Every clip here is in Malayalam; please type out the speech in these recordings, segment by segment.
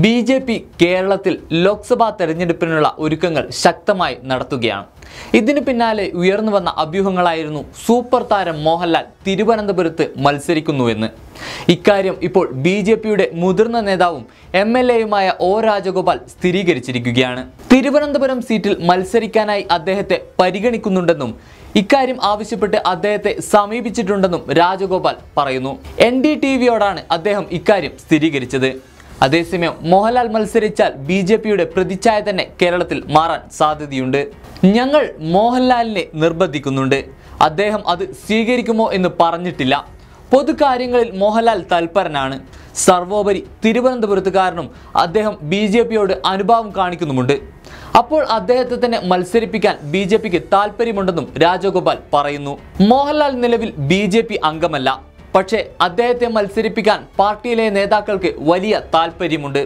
ബി ജെ പി കേരളത്തിൽ ലോക്സഭാ തെരഞ്ഞെടുപ്പിനുള്ള ഒരുക്കങ്ങൾ ശക്തമായി നടത്തുകയാണ്. ഇതിന് പിന്നാലെ ഉയർന്നു വന്ന അഭ്യൂഹങ്ങളായിരുന്നു സൂപ്പർ താരം മോഹൻലാൽ തിരുവനന്തപുരത്ത് മത്സരിക്കുന്നുവെന്ന്. ഇക്കാര്യം ഇപ്പോൾ ബി ജെ പിയുടെ മുതിർന്ന നേതാവും എം എൽ എയുമായ ഒ രാജഗോപാൽ സ്ഥിരീകരിച്ചിരിക്കുകയാണ്. തിരുവനന്തപുരം സീറ്റിൽ മത്സരിക്കാനായി അദ്ദേഹത്തെ പരിഗണിക്കുന്നുണ്ടെന്നും ഇക്കാര്യം ആവശ്യപ്പെട്ട് അദ്ദേഹത്തെ സമീപിച്ചിട്ടുണ്ടെന്നും രാജഗോപാൽ പറയുന്നു. എൻ ഡി ടി വിയോടാണ് അദ്ദേഹം ഇക്കാര്യം സ്ഥിരീകരിച്ചത്. അതേസമയം മോഹൻലാൽ മത്സരിച്ചാൽ ബി ജെ പിയുടെ പ്രതിച്ഛായ തന്നെ കേരളത്തിൽ മാറാൻ സാധ്യതയുണ്ട്. ഞങ്ങൾ മോഹൻലാലിനെ നിർബന്ധിക്കുന്നുണ്ട്. അദ്ദേഹം അത് സ്വീകരിക്കുമോ എന്ന് പറഞ്ഞിട്ടില്ല. പൊതുകാര്യങ്ങളിൽ മോഹൻലാൽ തൽപരനാണ്. സർവോപരി തിരുവനന്തപുരത്തുകാരനും അദ്ദേഹം ബി ജെ പിയോട് അനുഭാവം കാണിക്കുന്നുമുണ്ട്. അപ്പോൾ അദ്ദേഹത്തെ തന്നെ മത്സരിപ്പിക്കാൻ ബി ജെ പിക്ക് താല്പര്യമുണ്ടെന്നും രാജഗോപാൽ പറയുന്നു. മോഹൻലാൽ നിലവിൽ ബി ജെ പി അംഗമല്ല. പക്ഷേ അദ്ദേഹത്തെ മത്സരിപ്പിക്കാൻ പാർട്ടിയിലെ നേതാക്കൾക്ക് വലിയ താല്പര്യമുണ്ട്.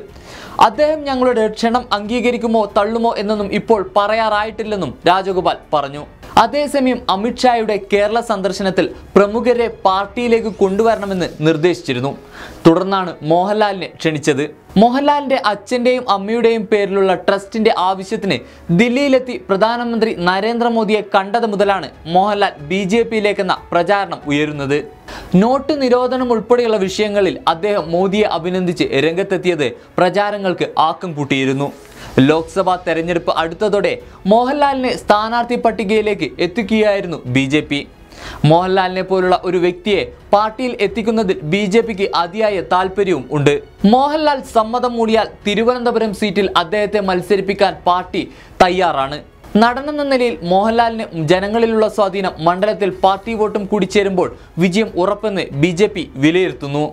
അദ്ദേഹം ഞങ്ങളുടെ ക്ഷണം അംഗീകരിക്കുമോ തള്ളുമോ എന്നൊന്നും ഇപ്പോൾ പറയാറായിട്ടില്ലെന്നും രാജഗോപാൽ പറഞ്ഞു. അതേസമയം അമിത്ഷായുടെ കേരള സന്ദർശനത്തിൽ പ്രമുഖരെ പാർട്ടിയിലേക്ക് കൊണ്ടുവരണമെന്ന് നിർദ്ദേശിച്ചിരുന്നു. തുടർന്നാണ് മോഹൻലാലിനെ ക്ഷണിച്ചത്. മോഹൻലാലിന്റെ അച്ഛന്റെയും അമ്മയുടെയും പേരിലുള്ള ട്രസ്റ്റിന്റെ ആവശ്യത്തിന് ദില്ലിയിലെത്തി പ്രധാനമന്ത്രി നരേന്ദ്രമോദിയെ കണ്ടത് മുതലാണ് മോഹൻലാൽ ബി ജെ പിയിലേക്കെന്ന പ്രചാരണം ഉയരുന്നത്. നോട്ട് നിരോധനം ഉൾപ്പെടെയുള്ള വിഷയങ്ങളിൽ അദ്ദേഹം മോദിയെ അഭിനന്ദിച്ച് രംഗത്തെത്തിയത് പ്രചാരങ്ങൾക്ക് ആക്കം കൂട്ടിയിരുന്നു. ലോക്സഭാ തെരഞ്ഞെടുപ്പ് അടുത്തതോടെ മോഹൻലാലിനെ സ്ഥാനാർത്ഥി പട്ടികയിലേക്ക് എത്തിക്കുകയായിരുന്നു ബി ജെ പി. മോഹൻലാലിനെ പോലുള്ള ഒരു വ്യക്തിയെ പാർട്ടിയിൽ എത്തിക്കുന്നതിൽ ബി ജെ പിക്ക് അതിയായ താല്പര്യവും ഉണ്ട്. മോഹൻലാൽ സമ്മതം മൂടിയാൽ തിരുവനന്തപുരം സീറ്റിൽ അദ്ദേഹത്തെ മത്സരിപ്പിക്കാൻ പാർട്ടി തയ്യാറാണ്. നടനെന്ന നിലയിൽ മോഹൻലാലിന് ജനങ്ങളിലുള്ള സ്വാധീനം മണ്ഡലത്തിൽ പാർട്ടി വോട്ടും കൂടി ചേരുമ്പോൾ വിജയം ഉറപ്പെന്ന് ബി വിലയിരുത്തുന്നു.